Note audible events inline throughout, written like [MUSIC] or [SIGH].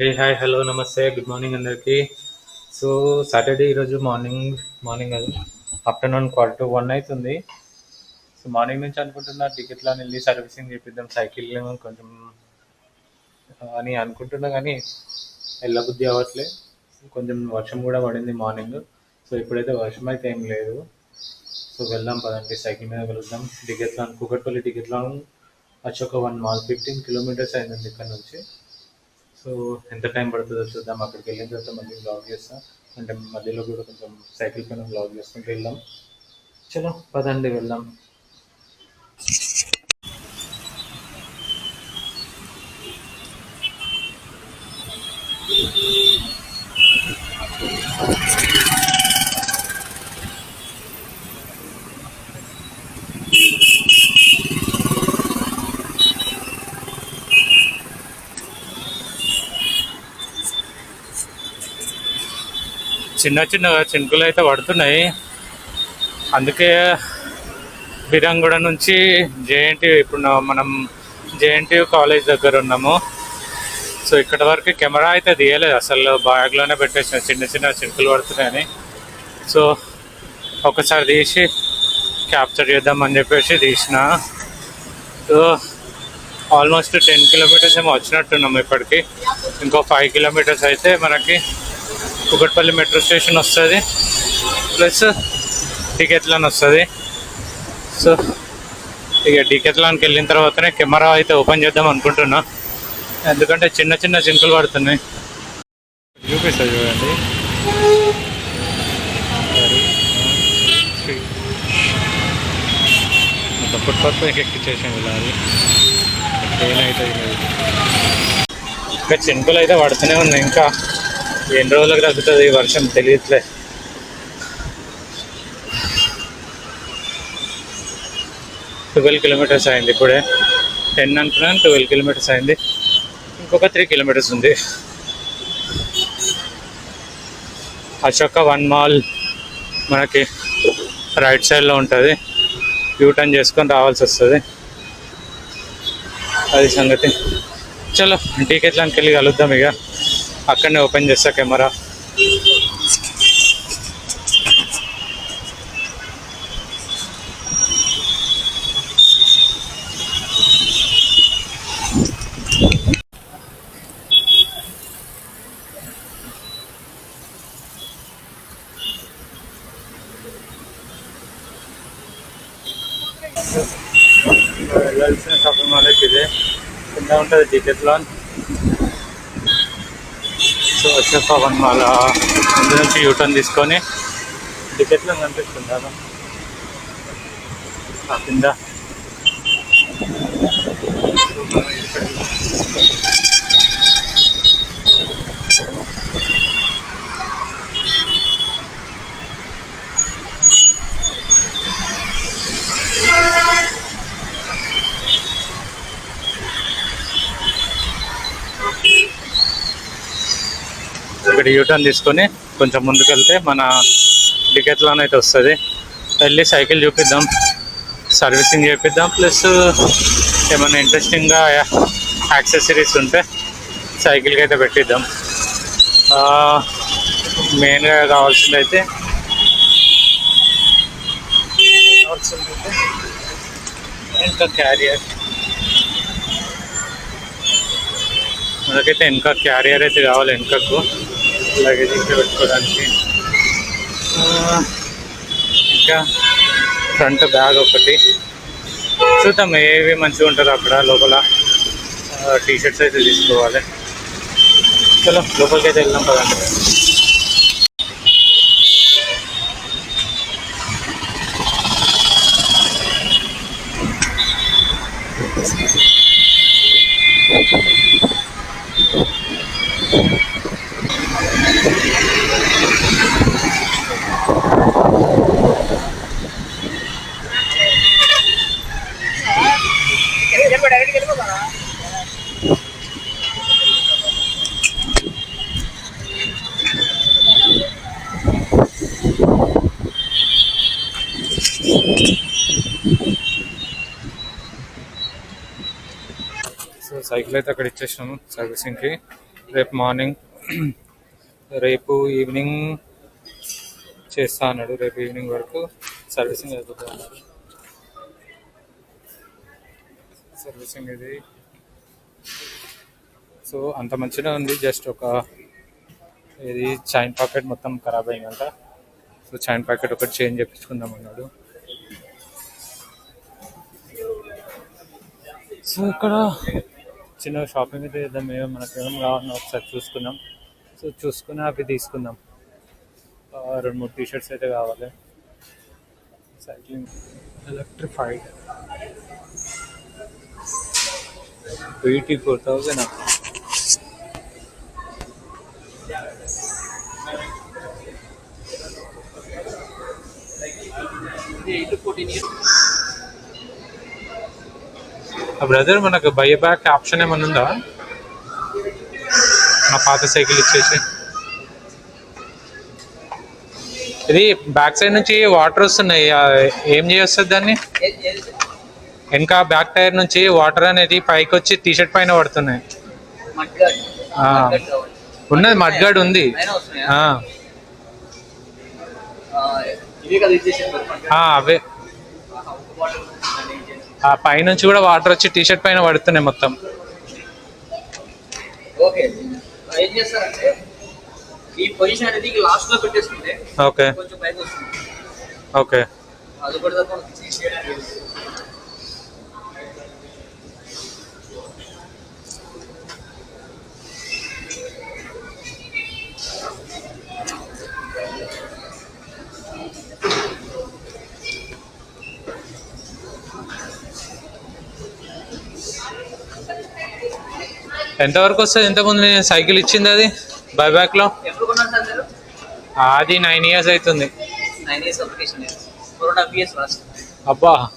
Hey hi hello namaste good morning అందరికీ. So Saturday ఈరోజు morning morning అది. Afternoon quarter to one అవుతుంది so morning నుంచి అనుకుంటున్నా టికెట్లో వెళ్ళి సర్వీసింగ్ చేపిద్దాం సైకిల్ కొంచెం అని అనుకుంటున్నా కానీ వెళ్ళబుద్ధి అవ్వట్లే. కొంచెం వర్షం కూడా పడింది మార్నింగ్ సో ఇప్పుడైతే వర్షం అయితే ఏం లేదు. సో వెళ్దాం పదండి సైకిల్ మీద వెళ్దాం. టికెట్లో కూకట్పల్లి టికెట్లో వచ్చి ఒక వన్ మాల్ ఫిఫ్టీన్ కిలోమీటర్స్ అయిందండి ఇక్కడ నుంచి. సో ఎంత టైం పడుతుందో చూద్దాం. అక్కడికి వెళ్ళిన తర్వాత మళ్ళీ బ్లాగ్ చేస్తాం. అంటే మధ్యలో కూడా కొంచెం సైకిల్ పైన బ్లాగ్ చేసుకుంటూ వెళ్దాం. చలో పదండి వెళ్దాం. చిన్న చిన్న చినుకులు అయితే పడుతున్నాయి. అందుకే బిరంగూడ నుంచి జేఎన్టీ ఇప్పుడు మనం జేఎన్టీ కాలేజ్ దగ్గర ఉన్నాము. సో ఇక్కడ వరకు కెమెరా అయితే తీయలేదు. అసలు బ్యాగ్లోనే పెట్టేసిన చిన్న చిన్న చినుకులు పడుతున్నాయని. సో ఒకసారి తీసి క్యాప్చర్ చేద్దామని చెప్పేసి తీసిన. సో ఆల్మోస్ట్ టెన్ కిలోమీటర్స్ ఏమో వచ్చినట్టున్నాము ఇప్పటికి. ఇంకో ఫైవ్ కిలోమీటర్స్ అయితే మనకి కుకట్పల్లి మెట్రో స్టేషన్ వస్తుంది. ప్లస్ టికెట్లను వస్తుంది. సో ఇక టికెట్లానికి వెళ్ళిన తర్వాతనే కెమెరా అయితే ఓపెన్ చేద్దాం అనుకుంటున్నా. ఎందుకంటే చిన్న చిన్న చింకులు పడుతున్నాయి. చూపిస్తుంది చూడండి. ఫుట్పాత్ ఎక్కిచ్చేసాం అది ట్రైన్ అయితే. ఇంకా అయితే పడుతూనే ఉన్నాయి ఇంకా. ఎన్ని రోజులకు తగ్గుతుంది ఈ వర్షం? తెలియట్లే. ట్వెల్వ్ కిలోమీటర్స్ అయింది ఇప్పుడే. టెన్ అనుకున్నాను ట్వెల్వ్ కిలోమీటర్స్ అయింది. ఇంకొక త్రీ కిలోమీటర్స్ ఉంది. అశోక వన్ మాల్ మనకి రైట్ సైడ్లో ఉంటుంది. యూటర్న్ చేసుకొని రావాల్సి వస్తుంది. అది సంగతి. చలో టికెట్లకి వెళ్ళి కలుద్దాం ఇక. అక్కడనే ఓపెన్ చేస్తా కెమెరా. వెళ్ళాల్సిన షాపింగ్ మాల్ అయితే ఇదే కింద ఉంటుంది టికెట్ లాన్ సో వచ్చేసా వన్ మాల్ ముందు నుంచి యూటర్న్ తీసుకొని టికెట్లో కనిపిస్తుందా ఆ కింద. ఇక్కడ యూటర్న్ తీసుకొని కొంచెం ముందుకెళ్తే మన టికెట్లోనే అయితే వస్తుంది. వెళ్ళి సైకిల్ చూపిద్దాం సర్వీసింగ్ చేపిద్దాం ప్లస్ ఏమైనా ఇంట్రెస్టింగ్గా యాక్సెసరీస్ ఉంటే సైకిల్కి అయితే పెట్టిద్దాం. మెయిన్గా కావాల్సింది అయితే కావాల్సిందైతే ఇంకా క్యారియర్ మనకైతే వెనక క్యారియర్ అయితే కావాలి వెనకకు లగేజ్ ఇంకా పెట్టుకోవడానికి. ఇంకా ఫ్రంట్ బ్యాగ్ ఒకటి. చూద్దాం ఏవి మంచిగా ఉంటుందో అక్కడ లోపల. టీ షర్ట్స్ అయితే తీసుకోవాలి. చలో లోపలికి అయితే వెళ్దాం పదండి. సైకిల్ అయితే అక్కడ ఇచ్చేసినాము సర్వీసింగ్కి రేపు మార్నింగ్ [CLEARS THROAT] రేపు ఈవినింగ్ చేస్తా అన్నాడు. రేపు ఈవినింగ్ వరకు సర్వీసింగ్ అయిపోతుంది అన్నాడు సర్వీసింగ్ ఇది. సో అంత మంచిగా ఉంది. జస్ట్ ఒక ఇది చైన్ పాకెట్ మొత్తం ఖరాబ్ అయిందంట. సో చైన్ ప్యాకెట్ ఒకటి చేంజ్ చేయించుకుందాం అన్నాడు. సో ఇక్కడ చిన్న షాపింగ్ అయితే చేద్దాం. మేము మనకు ఏమేమి కావాలో ఒకసారి చూసుకుందాం. సో చూసుకుని అవి తీసుకుందాం. ఆ, రెండు మూడు టీ షర్ట్స్ అయితే కావాలి. Cycling electrified eighty four thousand brother మనకు బై బ్యాక్ ఆప్షన్ ఏమైనా ఉందా? నా పాత సైకిల్ ఇచ్చేసి. ఇది బ్యాక్ సైడ్ నుంచి వాటర్ వస్తున్నాయి. ఏం చేయొస్తుంది దాన్ని? ఇంకా బ్యాక్ టైర్ నుంచి వాటర్ అనేది పైకి వచ్చి టీ షర్ట్ పైన పడుతున్నాయి. ఉన్నది మడ్గాడ్ ఉంది. అవే. ఆ పైనుంచి కూడా వాటర్ వచ్చి టీ షర్ట్ పైన పడుతున్నాయి మొత్తం. ఓకే. ఏం చేస్తారంటే ఈ పొజిషన్ అనేది లాస్ట్లో పెట్టేసుకుంటే ఓకే. కొంచెం పైకి వస్తుంది. ఓకే. అది కూడా ఎంతవరకు వస్తుంది? ఎంతమంది సైకిల్ ఇచ్చింది అది బైబ్యాక్లో ఎప్పుడు కొన్నారు సార్ మీరు? అది నైన్ ఇయర్స్ అవుతుంది. నైన్ అబ్బా.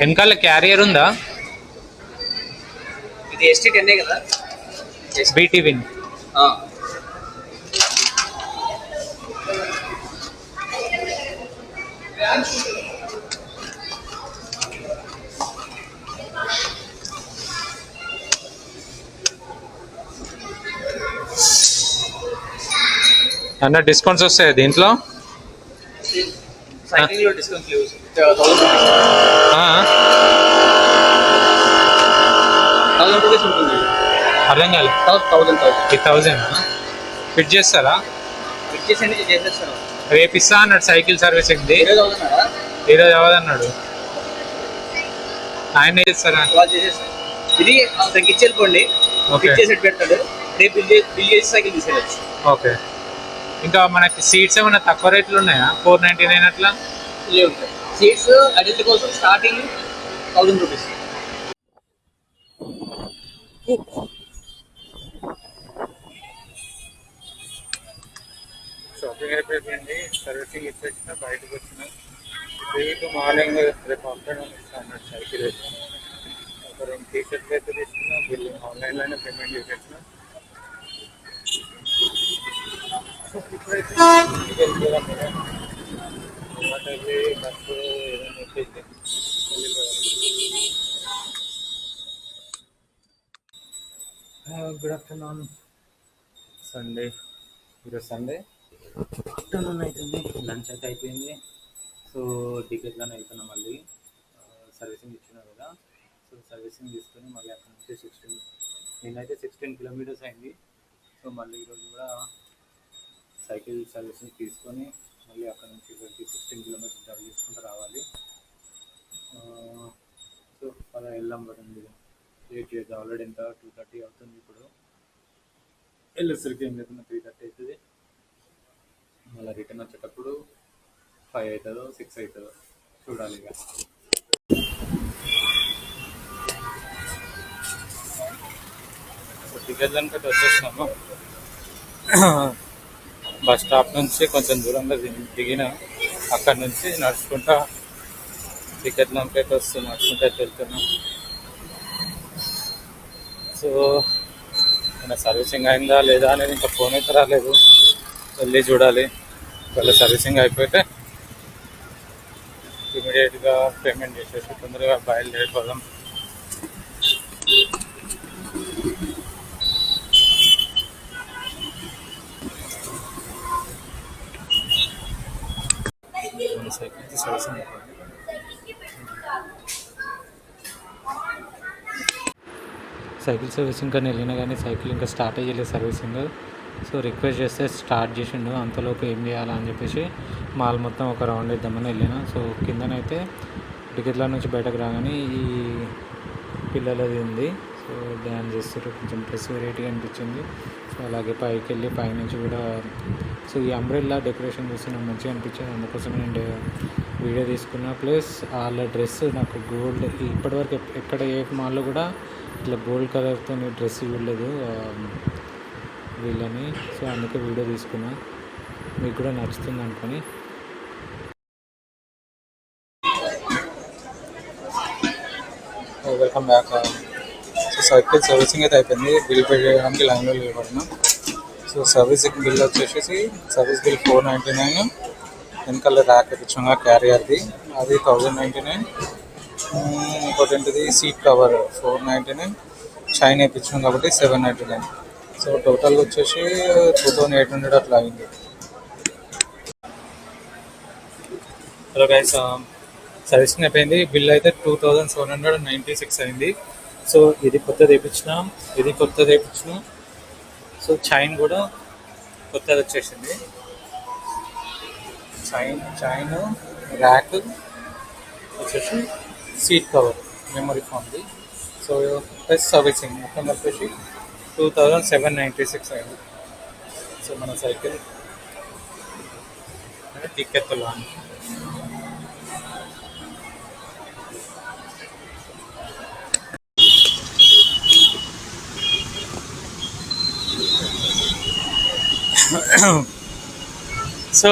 వెనకాల క్యారియర్ ఉందా? ఇది ఎస్టీ టెన్నే కదా? బీటీ విన్ అన్న డిస్కౌంట్స్ వస్తాయి దీంట్లో? అర్థం కాలే. థౌసండ్ ఫిట్ చేస్తారా? ఇచ్చేసండి చేసేస్తాను. రేపు ఇస్తా అన్నాడు సైకిల్ సర్వీసింగ్ ది ఇరవై థౌసండ్ ఈరోజు అవ్వదన్నాడు ఆయన చేస్తారా? ఇది వెళ్ళిపోండి Okay. ఇచ్చేసి పెడతాడు. రేపు బిల్ చేసి సైకిల్ తీసేయచ్చు ఓకే. ఇంకా మనకి సీట్స్ ఏమైనా తక్కువ రేట్లు ఉన్నాయా? ఫోర్ నైంటీ నైన్ అట్లా? సీట్స్ అడిట్ కోసం స్టార్టింగ్ థౌసండ్ రూపీస్. షాపింగ్ అయిపోయింది సర్వీసింగ్ ఇచ్చేసిన బయటకు వచ్చిన రేపు మార్నింగ్ రేపు ఆఫ్టర్నూన్ ఇస్తాను అన్నట్టు సైకిల్ వేసిన ఒక రెండు టీ షర్ట్లు అయితే తీసుకున్నా బిల్లు ఆన్లైన్లోనే పేమెంట్ చేసేసిన ఇప్పుడైతే ఇంటికి వెళ్ళిపోదాం కదా. హోటల్కి బస్సు ఏదైనా ఎక్కేసి వెళ్ళిపోదాం గుడ్ ఆఫ్టర్నూన్ సండే ఈరోజు సండే ఆఫ్టర్నూన్ అవుతుంది లంచ్ అయితే అయిపోయింది. సో టికెట్లోనే వెళ్తున్నాం మళ్ళీ. సర్వీసింగ్ ఇచ్చినా కదా. సో సర్వీసింగ్ తీసుకొని మళ్ళీ అక్కడ నుంచి సిక్స్టీన్ నేనైతే సిక్స్టీన్ కిలోమీటర్స్ అయింది. సో మళ్ళీ ఈరోజు కూడా సైకిల్ సర్వీసింగ్ తీసుకొని మళ్ళీ అక్కడ నుంచి ఇక్కడికి సిక్స్టీన్ కిలోమీటర్స్ డ్రైవ్ చేసుకుంటూ రావాలి. సో అలా వెళ్దాం కదండి లేట్ చేద్దాం ఆల్రెడీ ఎంత టూ థర్టీ అవుతుంది ఇప్పుడు. వెళ్ళేసరికి ఏం లేకుండా త్రీ థర్టీ అవుతుంది. మళ్ళీ రిటర్న్ వచ్చేటప్పుడు ఫైవ్ అవుతుందో సిక్స్ అవుతుందో చూడాలి ఇక. టికెట్ కనుక వచ్చేసినాము? బస్ స్టాప్ నుంచి కొంచెం దూరంలో దిగి- దిగిన అక్కడ నుంచి నడుచుకుంటా టికెట్ అయితే వస్తుంది నడుచుకుంటా వెళ్తున్నాం. సో మన సర్వీసింగ్ అయిందా లేదా అనేది ఇంకా ఫోన్ అయితే రాలేదు. వెళ్ళి చూడాలి. ఒకవేళ సర్వీసింగ్ అయిపోతే ఇమీడియట్గా పేమెంట్ చేసేసి తొందరగా బయలుదేరిపోదాం మన సైకిల్కి సర్వీసింగ్ అయిపోయింది. సైకిల్ సర్వీసింగ్ కానీ వెళ్ళినా కానీ సైకిల్ ఇంకా స్టార్ట్ అయ్యలేదు సర్వీసింగ్ సో రిక్వెస్ట్ చేస్తే స్టార్ట్ చేసిండు అంతలోపు ఏం చేయాలా అని చెప్పేసి మాల్ మొత్తం ఒక రౌండ్ వేద్దామని వెళ్ళిన. సో కిందనైతే టికెట్ల నుంచి బయటకు రాగానే ఈ పిల్లలది ఉంది. సో డ్యాన్స్ చేస్తారు కొంచెం డ్రెస్ వెరైటీగా అనిపించింది. సో అలాగే పైకి వెళ్ళి పైనుంచి కూడా సో ఈ అంబ్రెల్లా డెకరేషన్ చూసి నాకు మంచిగా అనిపించింది. అందుకోసం నేను వీడియో తీసుకున్న. ప్లస్ వాళ్ళ డ్రెస్ నాకు గోల్డ్ ఇప్పటివరకు ఎక్కడ ఏ మాల్లో కూడా ఇట్లా గోల్డ్ కలర్తో డ్రెస్ చూడలేదు వీళ్ళని. సో అందుకే వీడియో తీసుకున్నా. మీకు కూడా నచ్చుతుంది అనుకొని. Welcome back so cycle servicing అయితే అయిపోయింది. బిల్ పే చేయడానికి లైన్లో నిలబడినాం. సో సర్వీసింగ్ బిల్ వచ్చేసి service bill four ninety nine వెనకాల ర్యాక్ ఇచ్చాం క్యారియర్ది అది థౌజండ్ నైంటీ నైన్ ఇంకోటి ఏంటిది? Seat cover four ninety nine shine వేయించాం కాబట్టి seven ninety nine so total వచ్చేసి టూ థౌజండ్ ఎయిట్ హండ్రెడ్ అట్లా అయింది. హలో గైస్ సర్వీసింగ్ అయిపోయింది. బిల్ అయితే two thousand seven hundred ninety six అయింది. సో ఇది కొత్తది వేయించినాం ఇది కొత్తది వేయించినాం సో చైన్ కూడా కొత్తది వచ్చేసింది. చైన్ చైన్ ర్యాక్ వచ్చేసి సీట్ కవర్ మెమరీ ఫోన్ది సో ప్లస్ సర్వీసింగ్ మొత్తం వచ్చేసి two thousand seven ninety six అయింది సో మన సైకిల్ టికెత్తులు సో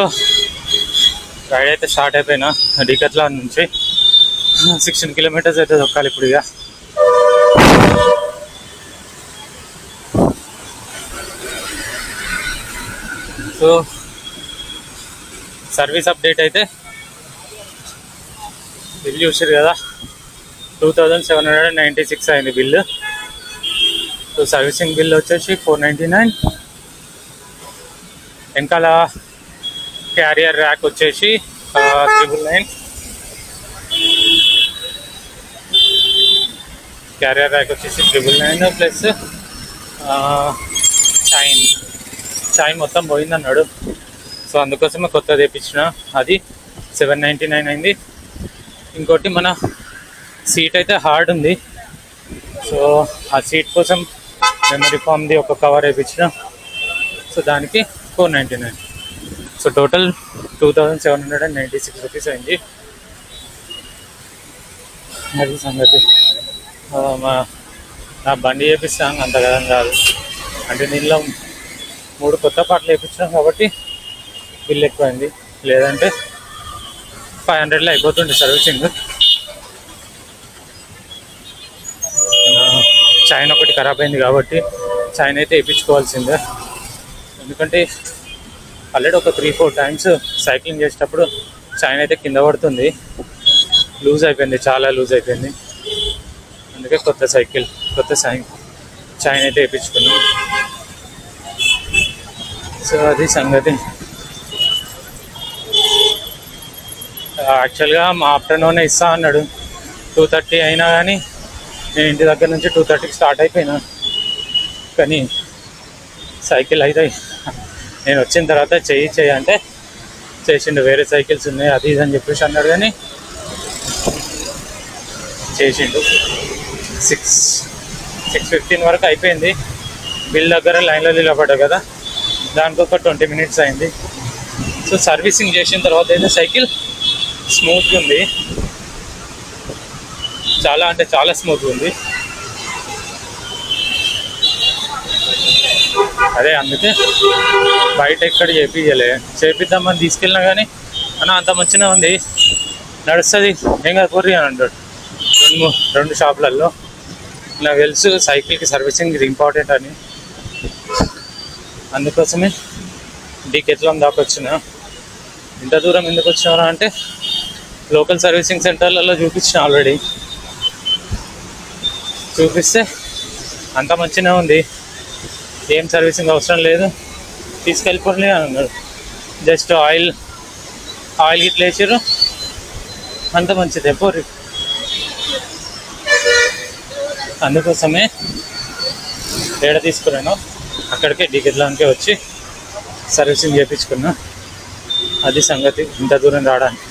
రైడ్ అయితే స్టార్ట్ అయిపోయినా డికత్లా నుంచి సిక్స్టీన్ కిలోమీటర్స్ అయితే దొక్కాలి ఇప్పుడు ఇక సో సర్వీస్ అప్డేట్ అయితే బిల్ చూసారు కదా. Two thousand seven hundred ninety six అయింది బిల్లు. సో సర్వీసింగ్ బిల్ వచ్చేసి ఫోర్ నైంటీ నైన్. వెనకాల క్యారియర్ ర్యాక్ వచ్చేసి త్రిబుల్ నైన్. క్యారియర్ ర్యాక్ వచ్చేసి త్రిబుల్ నైన్ ప్లస్ చైన్ మొత్తం పోయిందన్నాడు సో అందుకోసమే కొత్త తెప్పించిన. అది సెవెన్ నైంటీ నైన్ అయింది. ఇంకోటి మన సీట్ అయితే హార్డ్ ఉంది. సో ఆ సీట్ కోసం మెమరీ ఫామ్ది ఒక కవర్ వేయించిన సో దానికి four ninety nine so total two thousand seven hundred and ninety six rupees అయింది. అది సంగతి? నా బండి చేపిస్తాను అంత కదా కాదు. అంటే దీనిలో మూడు కొత్త పాటలు వేయించినాం కాబట్టి బిల్ ఎక్కువైంది. లేదంటే ఫైవ్ హండ్రెడ్లో అయిపోతుంది సర్వీసింగ్. చైన్ ఒకటి ఖరాబ్ అయింది కాబట్టి చైన్ అయితే వేయించుకోవాల్సిందే ఎందుకంటే ఆల్రెడీ ఒక త్రీ ఫోర్ టైమ్స్ సైక్లింగ్ చేసేటప్పుడు చైన్ అయితే కింద పడుతుంది. లూజ్ అయిపోయింది చాలా లూజ్ అయిపోయింది. అందుకే కొత్త సైకిల్ కొత్త సైన్ చైన్ అయితే వేయించుకున్నాం సో అది సంగతి. యాక్చువల్గా మా ఆఫ్టర్నూన్ ఇస్తా అన్నాడు. టూ థర్టీ అయినా కానీ నేను ఇంటి దగ్గర నుంచి టూ థర్టీకి స్టార్ట్ అయిపోయినా. కానీ సైకిల్ అయితే నేను వచ్చిన తర్వాత చెయ్యి చెయ్యి అంటే చేసిండు వేరే సైకిల్స్ ఉన్నాయి అది ఇది అని చెప్పేసి అన్నాడు కానీ చేసిండు. సిక్స్ సిక్స్ ఫిఫ్టీన్ వరకు అయిపోయింది. బిల్ దగ్గర లైన్లో నిలబడ్డా కదా. దానికి ఒక ట్వంటీ మినిట్స్ అయింది. సో సర్వీసింగ్ చేసిన తర్వాత అయితే సైకిల్ స్మూత్గా ఉంది. చాలా అంటే చాలా స్మూత్గా ఉంది. అదే అందుకే బయట ఎక్కడ చేపించలే చేపిద్దామని తీసుకెళ్ళినా కానీ అన్న అంత మంచిగా ఉంది. నడుస్తుంది. ఏం కాదు కొర్రీ అని అంటాడు. రెండు రెండు షాపులలో నాకు తెలుసు సైకిల్కి సర్వీసింగ్ ఇది ఇంపార్టెంట్ అని. అందుకోసమే డీకెత్లం దాకా వచ్చిన. ఇంత దూరం ఎందుకు వచ్చినారా అంటే లోకల్ సర్వీసింగ్ సెంటర్లలో చూపించిన ఆల్రెడీ. చూపిస్తే అంత మంచిగా ఉంది. ఏం సర్వీసింగ్ అవసరం లేదు. తీసుకెళ్ళిపోలే అని అన్నాడు. జస్ట్ ఆయిల్ ఆయిల్ ఇట్లా వేసారు అంత మంచిదే పోరి. అందుకోసమే ఏడ తీసుకురాను? అక్కడికే డికెట్లానికే వచ్చి సర్వీసింగ్ చేయించుకున్నా అది సంగతి ఇంత దూరం రావడానికి.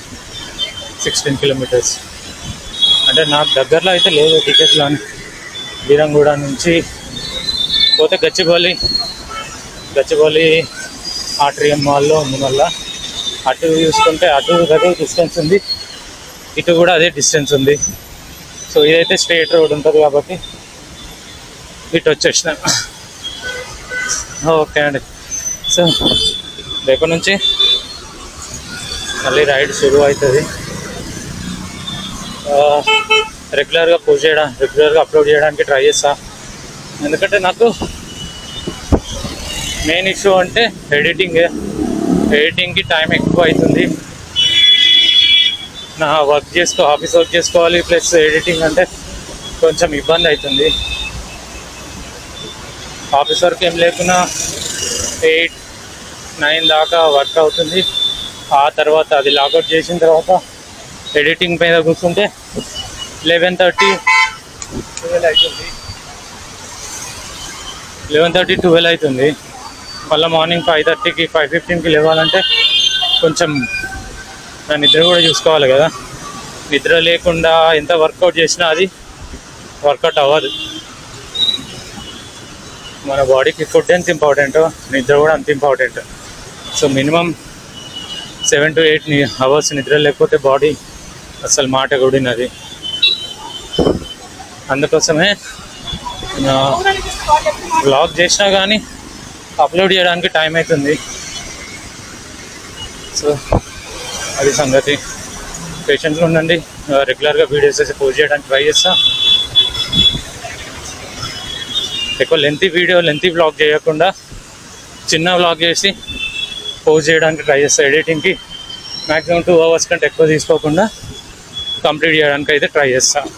Sixteen kilometres. అంటే నాకు దగ్గరలో అయితే లేదు టికెట్లాన్ బీరంగూడ నుంచి పోతే గచ్చిబౌలి. గచ్చిబౌలి ఆట్రియం మాల్లో ఉంది మళ్ళా. అటు చూసుకుంటే అటు దగ్గర డిస్టెన్స్ ఉంది. ఇటు కూడా అదే డిస్టెన్స్ ఉంది. సో ఇదైతే స్ట్రేట్ రోడ్ ఉంటుంది కాబట్టి ఇటు వచ్చేసినాను ఓకే అండి. సో రేపటి నుంచి మళ్ళీ రైడ్ షురు అవుతుంది. రెగ్యులర్గా పోస్ట్ చేయడం రెగ్యులర్గా అప్లోడ్ చేయడానికి ట్రై చేస్తా. ఎందుకంటే నాకు మెయిన్ ఇష్యూ అంటే ఎడిటింగ్. ఎడిటింగ్కి టైం ఎక్కువ అవుతుంది. నా వర్క్ చేసుకో ఆఫీస్ వర్క్ చేసుకోవాలి ప్లస్ ఎడిటింగ్ అంటే కొంచెం ఇబ్బంది అవుతుంది. ఆఫీస్ వర్క్ ఏం లేకున్నా ఎయిట్ నైన్ దాకా వర్క్ అవుతుంది. ఆ తర్వాత అది లాగౌట్ చేసిన తర్వాత ఎడిటింగ్ మీద కూర్చుంటే లెవెన్ థర్టీ ట్వెల్వ్ అవుతుంది లెవెన్ థర్టీ ట్వెల్వ్ అవుతుంది మళ్ళీ మార్నింగ్ ఫైవ్ థర్టీకి ఫైవ్ ఫిఫ్టీన్కి లేవాలంటే కొంచెం నా నిద్ర కూడా చూసుకోవాలి కదా. నిద్ర లేకుండా ఎంత వర్కౌట్ చేసినా అది వర్కౌట్ అవ్వదు. మన బాడీకి ఫుడ్ ఎంత ఇంపార్టెంటో నిద్ర కూడా అంత important. So minimum seven to eight hours నిద్ర లేకపోతే బాడీ అసలు మాట కూడినది అందుకోసమే బ్లాగ్ చేసినా కానీ అప్లోడ్ చేయడానికి టైం అవుతుంది సో అది సంగతి. పేషెంట్లు ఉండండి. రెగ్యులర్గా వీడియోస్ అయితే పోస్ట్ చేయడానికి ట్రై చేస్తాను ఎక్కువ లెంతీ వీడియో లెంతీ బ్లాగ్ చేయకుండా చిన్న బ్లాగ్ చేసి పోస్ట్ చేయడానికి ట్రై చేస్తాను ఎడిటింగ్కి మ్యాక్సిమం టూ అవర్స్ కంటే ఎక్కువ తీసుకోకుండా కంప్లీట్ చేయడానికి అయితే ట్రై చేస్తాను